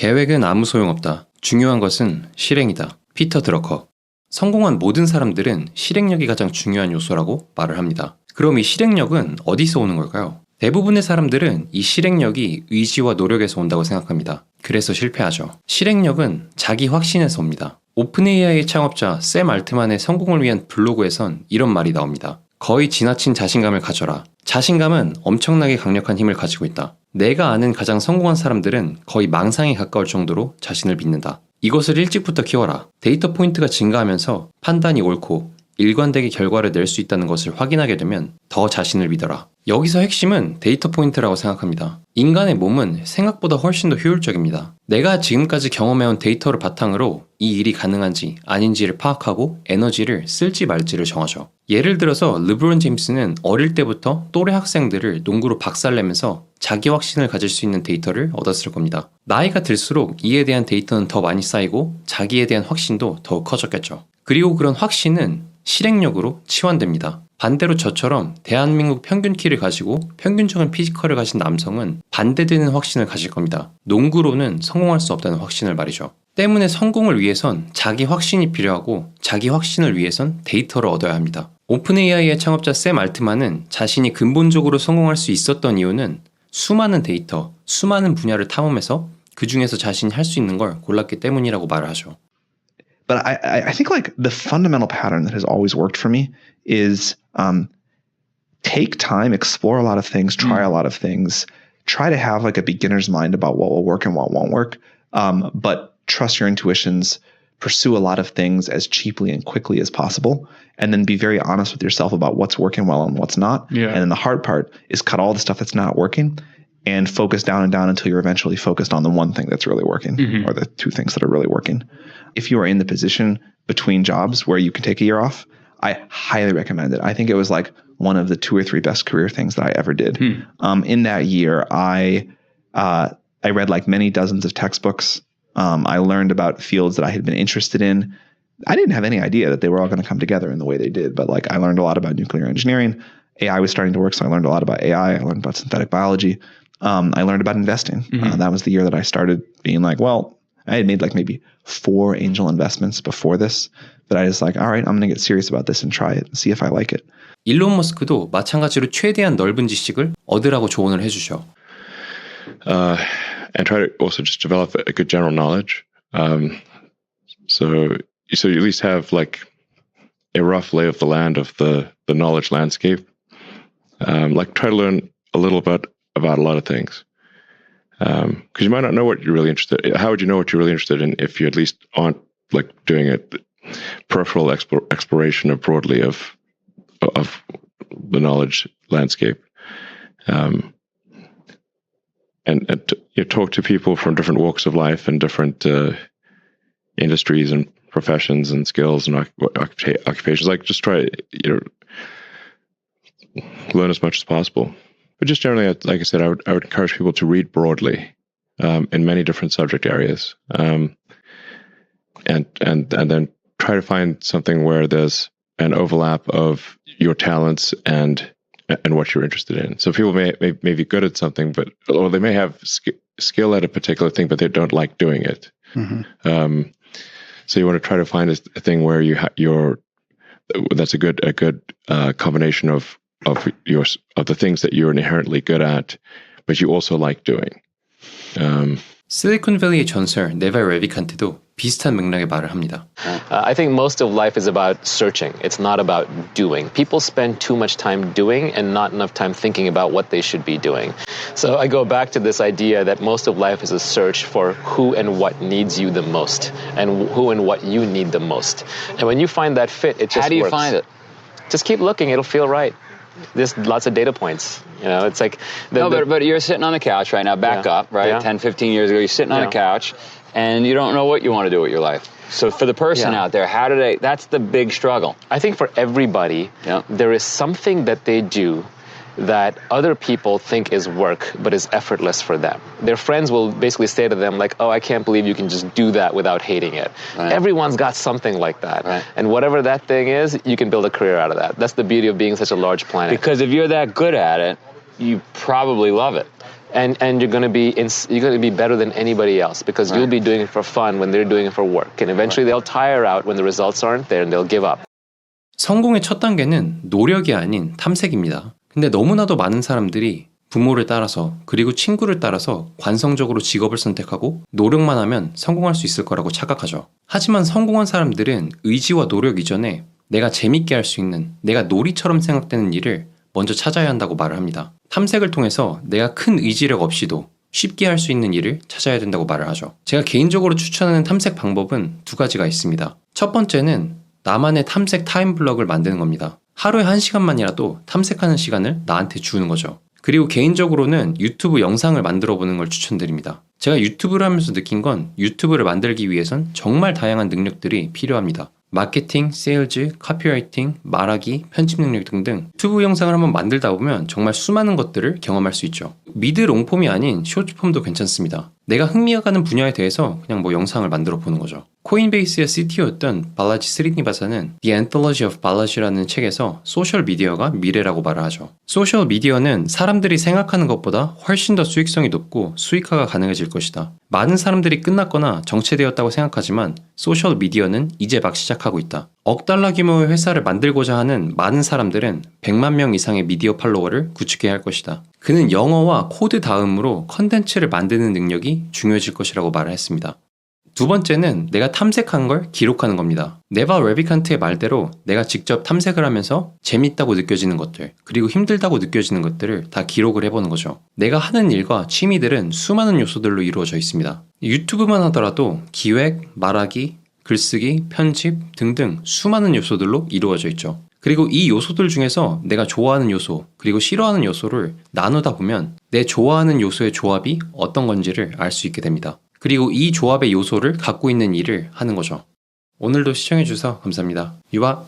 계획은 아무 소용없다. 중요한 것은 실행이다. 피터 드러커. 성공한 모든 사람들은 실행력이 가장 중요한 요소라고 말을 합니다. 그럼 이 실행력은 어디서 오는 걸까요? 대부분의 사람들은 이 실행력이 의지와 노력에서 온다고 생각합니다. 그래서 실패하죠. 실행력은 자기 확신에서 옵니다. 오픈 AI의 창업자 샘 알트만의 성공을 위한 블로그에선 이런 말이 나옵니다. 거의 지나친 자신감을 가져라. 자신감은 엄청나게 강력한 힘을 가지고 있다. 내가 아는 가장 성공한 사람들은 거의 망상에 가까울 정도로 자신을 믿는다. 이것을 일찍부터 키워라. 데이터 포인트가 증가하면서 판단이 옳고 일관되게 결과를 낼 수 있다는 것을 확인하게 되면 더 자신을 믿어라. 여기서 핵심은 데이터 포인트라고 생각합니다. 인간의 몸은 생각보다 훨씬 더 효율적입니다. 내가 지금까지 경험해온 데이터를 바탕으로 이 일이 가능한지 아닌지를 파악하고 에너지를 쓸지 말지를 정하죠. 예를 들어서 르브론 제임스는 어릴 때부터 또래 학생들을 농구로 박살내면서 자기 확신을 가질 수 있는 데이터를 얻었을 겁니다. 나이가 들수록 이에 대한 데이터는 더 많이 쌓이고 자기에 대한 확신도 더욱 커졌겠죠. 그리고 그런 확신은 실행력으로 치환됩니다. 반대로 저처럼 대한민국 평균 키를 가지고 평균적인 피지컬을 가진 남성은 반대되는 확신을 가질 겁니다. 농구로는 성공할 수 없다는 확신을 말이죠. 때문에 성공을 위해선 자기 확신이 필요하고 자기 확신을 위해선 데이터를 얻어야 합니다. 오픈 AI의 창업자 샘 알트만은 자신이 근본적으로 성공할 수 있었던 이유는 수많은 데이터, 수많은 분야를 탐험해서 그 중에서 자신이 할 수 있는 걸 골랐기 때문이라고 말을 하죠. but I, I I think like the fundamental pattern that has always worked for me is um, take time, explore a lot of things, try a lot of things, try to have like a beginner's mind about what will work and what won't work, um, but trust your intuitions. Pursue a lot of things as cheaply and quickly as possible, and then be very honest with yourself about what's working well and what's not. Yeah. And then the hard part is cut all the stuff that's not working and focus down and down until you're eventually focused on the one thing that's really working or the two things that are really working. If you are in the position between jobs where you can take a year off, I highly recommend it. I think it was like one of the two or three best career things that I ever did. Um, in that year, I uh, I read like many dozens of textbooks. Um, I learned about fields that I had been interested in. I didn't have any idea that they were all going to come together in the way they did, but like I learned a lot about nuclear engineering. AI was starting to work, so I learned a lot about AI. I learned about synthetic biology. Um, I learned about investing. Uh, that was the year that I started being like, well, I had made like maybe four angel investments before this that I was like, all right, I'm going to get serious about this and try it and see if I like it. 일론 머스크도 마찬가지로 최대한 넓은 지식을 얻으라고 조언을 해주죠. uh, and try to also just develop a good general knowledge. Um, so, so you at least have like a rough lay of the land of the the knowledge landscape. Um, like try to learn a little bit about a lot of things, because you might not know what you're really interested. How would you know what you're really interested in if you at least aren't like doing a peripheral exploration of broadly of of the knowledge landscape? Um, and, and you know, talk to people from different walks of life and different uh, industries and professions and skills and occup- occupations. Like just try you know learn as much as possible. But just generally, like I said, I would I would encourage people to read broadly um, in many different subject areas, um, and and and then try to find something where there's an overlap of your talents and and what you're interested in. So people may, may may be good at something, but or they may have sk- skill at a particular thing, but they don't like doing it. Um, so you want to try to find a, a thing where you ha- you're that's a good a good uh, combination of of your of the things that you're inherently good at, but you also like doing. Um, 실리콘밸리의 전설 네발 레비칸트도 비슷한 맥락의 말을 합니다. Uh, I think most of life is about searching. It's not about doing. People spend too much time doing and not enough time thinking about what they should be doing. So I go back to this idea that most of life is a search for who and what needs you the most and who and what you need the most. And when you find that fit, it just How do you works. find it? Just keep looking. It'll feel right. There's lots of data points. You know, it's like the, No, the- but, but you're sitting on the couch right now, back Yeah. up, right? Yeah. 10, 15 years ago, you're sitting on Yeah. the couch and you don't know what you want to do with your life. So for the person Yeah. out there, how do they, that's the big struggle. I think for everybody, there is something that they do that other people think is work, but is effortless for them. Their friends will basically say to them, like, oh, I can't believe you can just do that without hating it. Right. Everyone's got something like that. Right. And whatever that thing is, you can build a career out of that. That's the beauty of being such a large planet. Because if you're that good at it, you probably love it. and and you're going to be in, you're going to be better than anybody else because you'll be doing it for fun when they're doing it for work and eventually they'll tire out when the results aren't there and they'll give up 성공의 첫 단계는 노력이 아닌 탐색입니다. 근데 너무나도 많은 사람들이 부모를 따라서 그리고 친구를 따라서 관성적으로 직업을 선택하고 노력만 하면 성공할 수 있을 거라고 착각하죠. 하지만 성공한 사람들은 의지와 노력 이전에 내가 재밌게 할 수 있는 내가 놀이처럼 생각되는 일을 먼저 찾아야 한다고 말을 합니다. 탐색을 통해서 내가 큰 의지력 없이도 쉽게 할 수 있는 일을 찾아야 된다고 말을 하죠. 제가 개인적으로 추천하는 탐색 방법은 두 가지가 있습니다. 첫 번째는 나만의 탐색 타임 블럭을 만드는 겁니다. 하루에 한 시간만이라도 탐색하는 시간을 나한테 주는 거죠. 그리고 개인적으로는 유튜브 영상을 만들어 보는 걸 추천드립니다. 제가 유튜브를 하면서 느낀 건 유튜브를 만들기 위해선 정말 다양한 능력들이 필요합니다. 마케팅, 세일즈, 카피라이팅, 말하기, 편집 능력 등등 유튜브 영상을 한번 만들다 보면 정말 수많은 것들을 경험할 수 있죠. 미드 롱폼이 아닌 쇼트폼도 괜찮습니다. 내가 흥미가 가는 분야에 대해서 그냥 뭐 영상을 만들어 보는 거죠. 코인베이스의 CTO였던 발라지 스리니바사는 The Anthology of Balaji라는 책에서 소셜 미디어가 미래라고 말을 하죠. 소셜 미디어는 사람들이 생각하는 것보다 훨씬 더 수익성이 높고 수익화가 가능해질 것이다. 많은 사람들이 끝났거나 정체되었다고 생각하지만 소셜 미디어는 이제 막 시작하고 있다. 억 달러 규모의 회사를 만들고자 하는 많은 사람들은 100만 명 이상의 미디어 팔로워를 구축해야 할 것이다. 그는 영어와 코드 다음으로 컨텐츠를 만드는 능력이 중요해질 것이라고 말을 했습니다. 두 번째는 내가 탐색한 걸 기록하는 겁니다. 네바 레비칸트의 말대로 내가 직접 탐색을 하면서 재밌다고 느껴지는 것들, 그리고 힘들다고 느껴지는 것들을 다 기록을 해보는 거죠. 내가 하는 일과 취미들은 수많은 요소들로 이루어져 있습니다. 유튜브만 하더라도 기획, 말하기, 글쓰기, 편집 등등 수많은 요소들로 이루어져 있죠. 그리고 이 요소들 중에서 내가 좋아하는 요소, 그리고 싫어하는 요소를 나누다 보면 내 좋아하는 요소의 조합이 어떤 건지를 알 수 있게 됩니다. 그리고 이 조합의 요소를 갖고 있는 일을 하는 거죠. 오늘도 시청해주셔서 감사합니다. 유아!